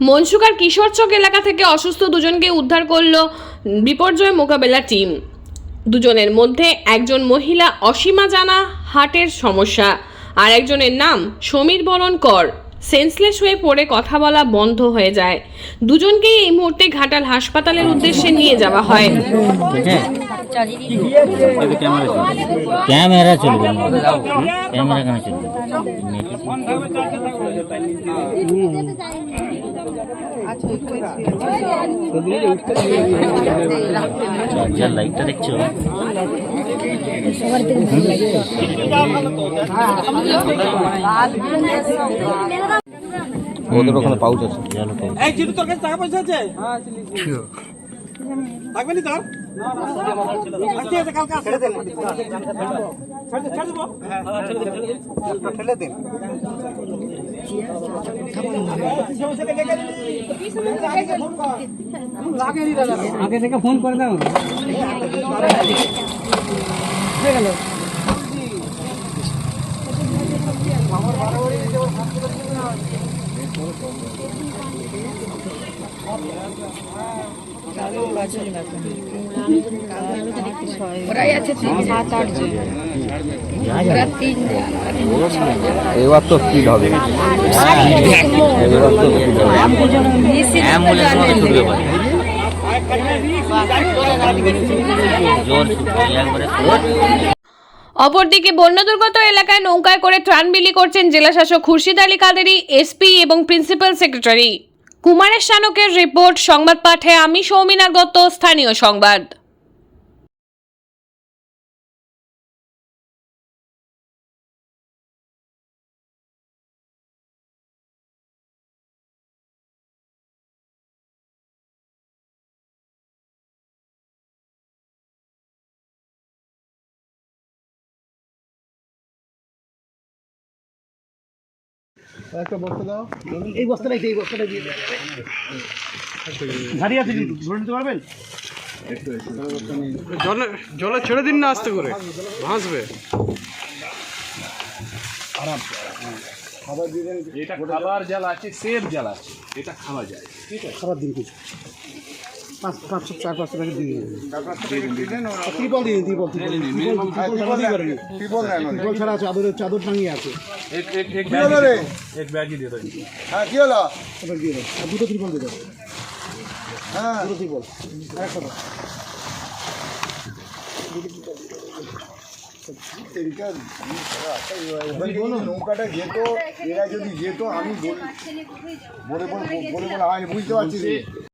মনসুকার কিশোরচক এলাকা থেকে অসুস্থ দুজনকে উদ্ধার করল বিপর্যয় মোকাবেলা টিম। দুজনের মধ্যে একজন মহিলা অসীমা জানা হার্টের সমস্যা আর একজনের নাম সমীর বরণ কর। সেন্সলেস হয়ে পড়ে কথা বলা বন্ধ হয়ে যায়। দুজনকেই এই মুহূর্তে ঘাটাল হাসপাতালের উদ্দেশ্যে নিয়ে যাওয়া হয়। ক্যামেরা চলবে ক্যামেরা কেন চলবে? চার্জার লাইটটা দেখছ ওদের ওখানে পাউচ আছে। জানো তো এই চিটু তোর কাছে টাকা পয়সা আছে? থাকবে নি তোর? আছে ছেড়ে ছেড়ে দেবো? ঠেলে দিন। আগে থেকে ফোন করে দাও ওরাই আছে তিন এবার তো স্পিড হবে এবার তো স্পিড হবে অ্যাম্বুলেন্স মতো ছুটবে জোর একবারে অপরদিকে বন্য দুর্গত এলাকায় নৌকায় করে ত্রাণ বিলি করছেন জেলাশাসক খুরশিদ আলী কাদেরি, এসপি এবং প্রিন্সিপাল সেক্রেটারি। কুমারের শানকের রিপোর্ট, সংবাদ পাঠে আমি সৌমিনা দত্ত, স্থানীয় সংবাদ। এই বস্তাটা এই বস্তাটা দিয়ে দেন ঝাড়ি আছে কিন্তু ধরে নিতে পারবেন? জলে জলে ছেড়ে দিন না আস্তে করে। ভাসবে। এটা খাবার জাল আছে সেফ জাল আছে। এটা খাওয়া যায়। ঠিক আছে খাবার দিন কিছু। পাঁচ চার দিয়ে ছাড়া চাদর টাঙিয়ে আছে। দুটো ত্রিপল হ্যাঁ। দুটো নৌকাটা যেত এরা যদি যেত আমি বলে বলে বলে বলে বুঝতে পারছি